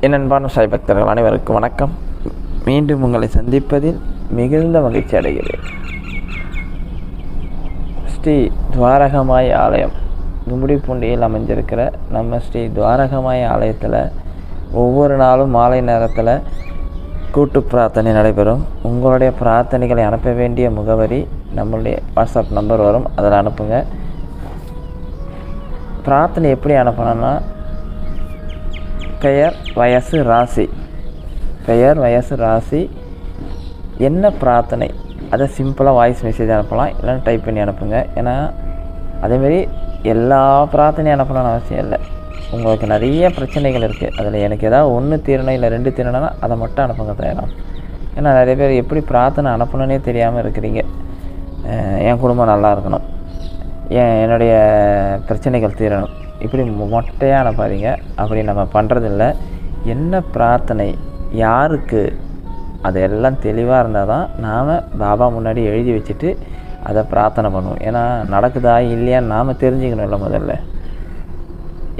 என் அன்பான சாய் பக்தர்கள் அனைவருக்கும் வணக்கம். மீண்டும் உங்களை சந்திப்பதில் மிகுந்த மகிழ்ச்சி அடைகிறேன். ஸ்ரீ துவாரகமாய் ஆலயம் கும்மிடிப்பூண்டியில் அமைஞ்சிருக்கிற நம்ம ஸ்ரீ துவாரகமாய் ஆலயத்தில் ஒவ்வொரு நாளும் மாலை நேரத்தில் கூட்டு பிரார்த்தனை நடைபெறும். உங்களுடைய பிரார்த்தனைகளை அனுப்ப வேண்டிய முகவரி நம்மளுடைய வாட்ஸ்அப் நம்பர் வரும். அதில் அனுப்புங்க. பிரார்த்தனை எப்படி அனுப்பணும்னா பெயர் வயசு ராசி. பெயர் வயசு ராசி. என்ன பிரார்த்தனை? அதை சிம்பிளாக வாய்ஸ் மெசேஜ் அனுப்பலாம். இல்லைன்னா டைப் பண்ணி அனுப்புங்க. ஏன்னா அதேமாரி எல்லா பிரார்த்தனையும் அனுப்பணும்னு அவசியம் இல்லை. உங்களுக்கு நிறைய பிரச்சனைகள் இருக்குது அதில் எனக்கு ஏதாவது ஒன்று தீரணும் இல்லை ரெண்டு தீரணும்னா அதை மட்டும் அனுப்புங்க தயாராம் ஏன்னா நிறைய பேர் எப்படி பிரார்த்தனை அனுப்பணுன்னே தெரியாமல் இருக்கிறீங்க. என் குடும்பம் நல்லா இருக்கணும். என் என்னுடைய பிரச்சனைகள் தீரணும். இப்படி மொட்டையாக அனுப்பாதீங்க அப்படி நம்ம பண்ணுறதில்ல என்ன பிரார்த்தனை? யாருக்கு? அதெல்லாம் தெளிவாக இருந்தால் தான் நாம் பாபா முன்னாடி எழுதி வச்சுட்டு அதை பிரார்த்தனை பண்ணுவோம். ஏன்னா நடக்குதா இல்லையான்னு நாம் தெரிஞ்சுக்கணும்ல முதல்ல.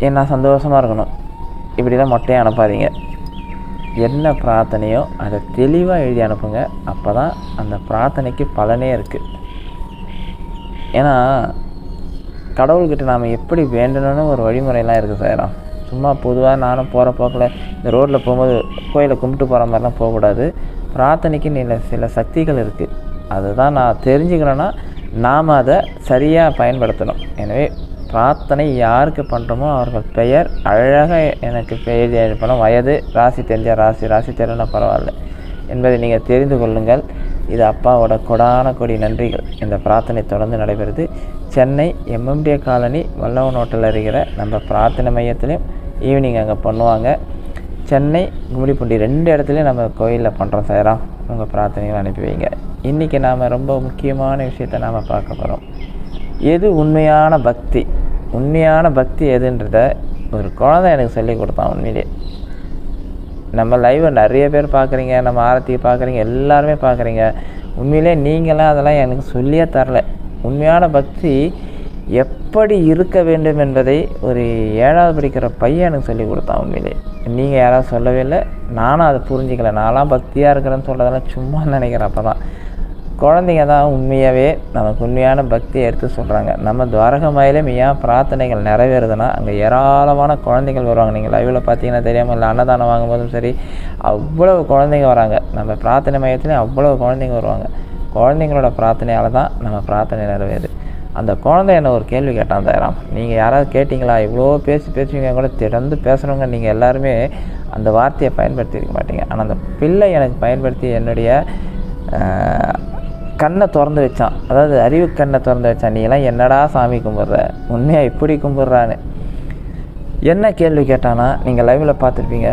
ஏன்னா நான் சந்தோஷமாக இருக்கணும். இப்படிலாம் மொட்டையாக அனுப்பாதீங்க. என்ன பிரார்த்தனையோ அதை தெளிவாக எழுதி அனுப்புங்க. அப்போ தான் அந்த பிரார்த்தனைக்கு பலனே இருக்குது ஏன்னா கடவுள்கிட்ட நாம் எப்படி வேண்டணும்னு ஒரு வழிமுறையெல்லாம் இருக்குது சார். சும்மா பொதுவாக நானும் போகிற போக்கில் இந்த ரோட்டில் போகும்போது கோயிலை கும்பிட்டு போகிற மாதிரிலாம் போகக்கூடாது. பிரார்த்தனைக்கு நில சில சக்திகள் இருக்குது அதுதான் நான் தெரிஞ்சுக்கணுன்னா நாம் அதை சரியாக பயன்படுத்தணும். எனவே பிரார்த்தனை யாருக்கு பண்ணுறோமோ அவர்கள் பெயர் அழகாக எனக்கு பெயர் எழுப்பணும் வயது ராசி தெரிஞ்ச ராசி ராசி தெரியலனா பரவாயில்ல. என்பதை நீங்கள் தெரிந்து கொள்ளுங்கள். இது அப்பாவோட கொடான கொடி நன்றிகள். இந்த பிரார்த்தனை தொடர்ந்து நடைபெறுது. சென்னை எம்எம்டிஏ காலனி வல்லவன் ஹோட்டலில் இருக்கிற நம்ம பிரார்த்தனை மையத்துலேயும் ஈவினிங் அங்கே பண்ணுவாங்க. சென்னை கும்மிடிப்பூண்டி ரெண்டு இடத்துலையும் நம்ம கோயிலில் பண்ணுறோம் சாயராம் உங்கள் பிரார்த்தனைகளை அனுப்பி வைங்க. இன்றைக்கி நாம் ரொம்ப முக்கியமான விஷயத்தை நாம் பார்க்க போகிறோம் எது உண்மையான பக்தி? உண்மையான பக்தி எதுன்றத ஒரு குழந்தை எனக்கு சொல்லி கொடுத்தான் உண்மையிலே. நம்ம லைவை நிறைய பேர் பார்க்குறீங்க நம்ம ஆரத்தியை பார்க்குறீங்க எல்லாருமே பார்க்குறீங்க. உண்மையிலே நீங்களாம் அதெல்லாம் எனக்கு சொல்லியே தரல. உண்மையான பக்தி எப்படி இருக்க வேண்டும் என்பதை ஒரு ஏழாவது படிக்கிற பையன் எனக்கு சொல்லி கொடுத்தான் உண்மையிலே. நீங்கள் யாராவது சொல்லவே இல்லை. நானும் அதை புரிஞ்சிக்கல. நான்லாம் பக்தியாக இருக்கிறேன்னு சொல்கிறதெல்லாம் சும்மா நினைக்கிறேன் அப்போ தான் குழந்தைங்க தான் உண்மையாகவே நமக்கு உண்மையான பக்தியை எடுத்து சொல்கிறாங்க நம்ம துவாரகமாயிலும் ஏன் பிரார்த்தனைகள் நிறைவேறுதுன்னா அங்கே ஏராளமான குழந்தைகள் வருவாங்க. நீங்கள் லைவில் பார்த்தீங்கன்னா தெரியாமல் இல்லை அன்னதானம் வாங்கும்போதும் சரி அவ்வளவு குழந்தைங்க வராங்க. நம்ம பிரார்த்தனை மையத்துலேயும் அவ்வளவு குழந்தைங்க வருவாங்க. குழந்தைங்களோட பிரார்த்தனையால் தான் நம்ம பிரார்த்தனை நிறைவேறுது. அந்த குழந்தை என்ன ஒரு கேள்வி கேட்டான் தயாராம் நீங்கள் யாராவது கேட்டிங்களா? இவ்வளோ பேசி பேசுவீங்க கூட திறந்து பேசுகிறவங்க நீங்கள் எல்லாருமே அந்த வார்த்தையை பயன்படுத்தியிருக்க மாட்டீங்க. ஆனால் அந்த பிள்ளை எனக்கு பயன்படுத்தி என்னுடைய கண்ணை திறந்து வச்சான். அதாவது அறிவு கண்ணை திறந்து வச்சான். நீ எல்லாம் என்னடா சாமி கும்பிட்ற? உண்மையாக இப்படி கும்பிட்றான்னு. என்ன கேள்வி கேட்டானா நீங்கள் லைவில் பார்த்துருப்பீங்க.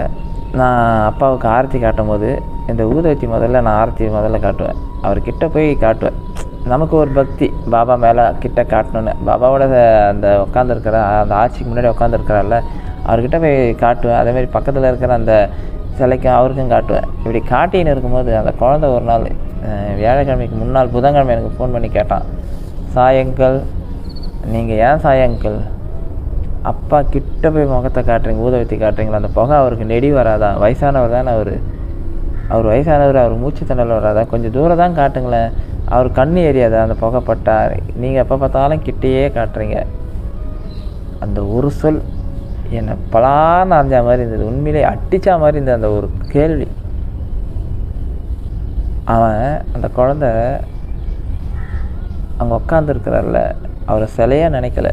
நான் அப்பாவுக்கு ஆரத்தி காட்டும் போது இந்த ஊதவத்தி முதல்ல நான் ஆரத்தி முதல்ல காட்டுவேன். அவர்கிட்ட போய் காட்டுவேன். நமக்கு ஒரு பக்தி. பாபா மேலே கிட்ட காட்டணுன்னு பாபாவோட அந்த உட்காந்துருக்கிற அந்த ஆட்சிக்கு முன்னாடி உட்காந்துருக்கிறார்ல அவர்கிட்ட போய் காட்டுவேன். அதேமாதிரி பக்கத்தில் இருக்கிற அந்த சிலைக்கும் அவருக்கும் காட்டுவேன். இப்படி காட்டின்னு இருக்கும்போது அந்த குழந்தை ஒரு நாள் வியாழக்கிழமைக்கு முன்னாள் புதன்கிழமை எனக்கு ஃபோன் பண்ணி கேட்டான். சாயங்கள் நீங்கள் ஏன் சாயங்கள் அப்பா கிட்ட போய் முகத்தை காட்டுறீங்க ஊதவத்தி காட்டுறீங்களா? அந்த புகை அவருக்கு நெடி வராதா? வயசானவர் தானே அவர். அவர் வயசானவர் அவர் மூச்சு திணறல் வராதா? கொஞ்சம் தூரம் தான் காட்டுங்களேன். அவர் கண்ணு எரியாதா? அந்த புகைப்பட்டா நீங்கள் எப்போ பார்த்தாலும் கிட்டேயே காட்டுறீங்க. அந்த ஒரு சொல் என்னை பலான்னு அரைஞ்ச மாதிரி இருந்தது. உண்மையிலே அடிச்சா மாதிரி இருந்தது அந்த ஒரு கேள்வி. அவன் அந்த குழந்த அங்கே உட்காந்துருக்கிறார்ல அவரை சிலையாக நினைக்கல.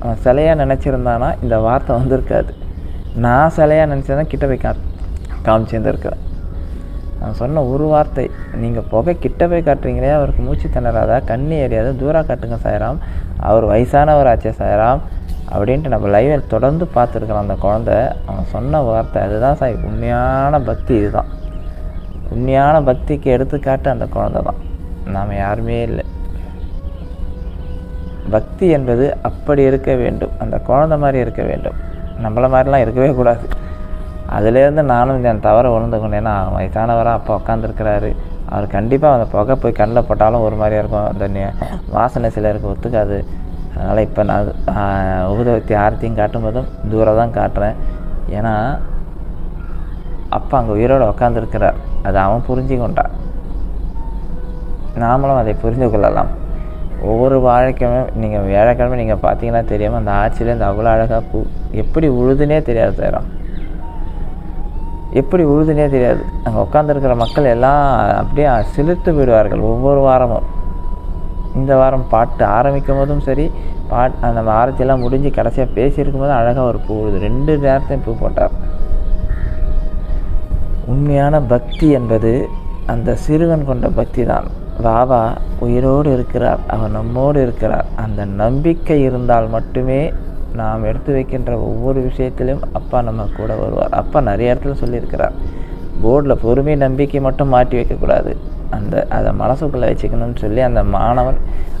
அவன் சிலையாக நினச்சிருந்தானா இந்த வார்த்தை வந்திருக்காது. நான் சிலையாக நினச்சதான் கிட்ட போய் கா காமிச்சிருந்துருக்கிறேன் அவன் சொன்ன ஒரு வார்த்தை நீங்கள் புகை கிட்ட போய் காட்டுறீங்களே அவருக்கு மூச்சு திணறாதா? கண்ணி ஏறியாத தூரம் காட்டுங்க சாயராம். அவர் வயசானவர் ஆச்சே சாயராம். அப்படின்ட்டு நம்ம லைவில் தொடர்ந்து பார்த்துருக்குறோம் அந்த குழந்த அவன் சொன்ன வார்த்தை அதுதான் சாய் உண்மையான பக்தி இதுதான். உண்மையான பக்திக்கு எடுத்துக்காட்டு அந்த குழந்தை தான். நாம் யாருமே இல்லை. பக்தி என்பது அப்படி இருக்க வேண்டும். அந்த குழந்தை மாதிரி இருக்க வேண்டும். நம்மளை மாதிரிலாம் இருக்கவே கூடாது. அதுலேருந்து நானும் என் தவறை உணர்ந்து கொண்டேன்னா வயசானவராக அப்பா உட்காந்துருக்கிறாரு அவர் கண்டிப்பாக அந்த புகை போய் கண்ணில் போட்டாலும் ஒரு மாதிரியாக இருக்கும். அந்த வாசனை சிலருக்கு ஒத்துக்காது. அதனால் இப்போ நான் ஆஹ், ஊதுவத்தி காட்டும்போதும் காட்டும் போதும் தூரம் தான் காட்டுறேன். ஏன்னா அப்பா அங்கே உயிரோடு உக்காந்துருக்கிறார். அது அவன் புரிஞ்சு கொண்டான். நாமளும் அதை புரிந்து கொள்ளலாம். ஒவ்வொரு வாழைக்கிழமை நீங்கள் வியாழக்கிழமை நீங்கள் பார்த்தீங்கன்னா தெரியாமல் அந்த ஆட்சியிலேருந்து அவ்வளோ அழகாக பூ எப்படி உழுதுனே தெரியாது சேரம் எப்படி உழுதுனே தெரியாது. அங்கே உட்காந்துருக்கிற மக்கள் எல்லாம் அப்படியே சிலிர்த்து விடுவார்கள் ஒவ்வொரு வாரமும். இந்த வாரம் பாட்டு ஆரம்பிக்கும் போதும் சரி பாட் அந்த வாரத்தையெல்லாம் முடிஞ்சு கடைசியாக பேசியிருக்கும் போது அழகாக ஒரு பூ ரெண்டு நேரத்தையும் பூ போட்டார். உண்மையான பக்தி என்பது அந்த சிறுவன் கொண்ட பக்தி தான். பாபா உயிரோடு இருக்கிறார் அவர் நம்மோடு இருக்கிறார். அந்த நம்பிக்கை இருந்தால் மட்டுமே நாம் எடுத்து வைக்கின்ற ஒவ்வொரு விஷயத்திலும் அப்பா நம்ம கூட வருவார். அப்பா நிறைய இடத்துல சொல்லியிருக்கிறார். போர்டில் பொறுமை நம்பிக்கை மட்டும் மாட்டி வைக்கக்கூடாது. அந்த அதை மனசுக்குள்ளே வச்சுக்கணும்னு சொல்லி அந்த மாணவன்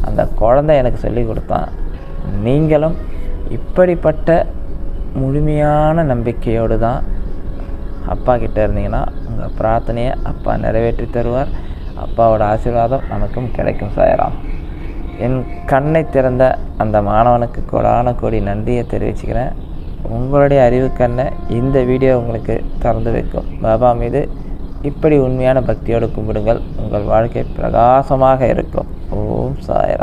அந்த குழந்தை எனக்கு சொல்லி கொடுத்தான். நீங்களும் இப்படிப்பட்ட முழுமையான நம்பிக்கையோடு தான் அப்பா கிட்ட இருந்தீங்கன்னா உங்கள் பிரார்த்தனையை அப்பா நிறைவேற்றி தருவார். அப்பாவோட ஆசீர்வாதம் நமக்கும் கிடைக்கும் சாயராம். என் கண்ணை திறந்த அந்த மாணவனுக்கு கொடான கோடி நன்றியை தெரிவிச்சுக்கிறேன். உங்களுடைய அறிவு கண்ணை இந்த வீடியோ உங்களுக்கு திறந்து வைக்கும். பாபா மீது இப்படி உண்மையான பக்தியோடு கும்பிடுங்கள். உங்கள் வாழ்க்கை பிரகாசமாக இருக்கும். ஓம் சாயரா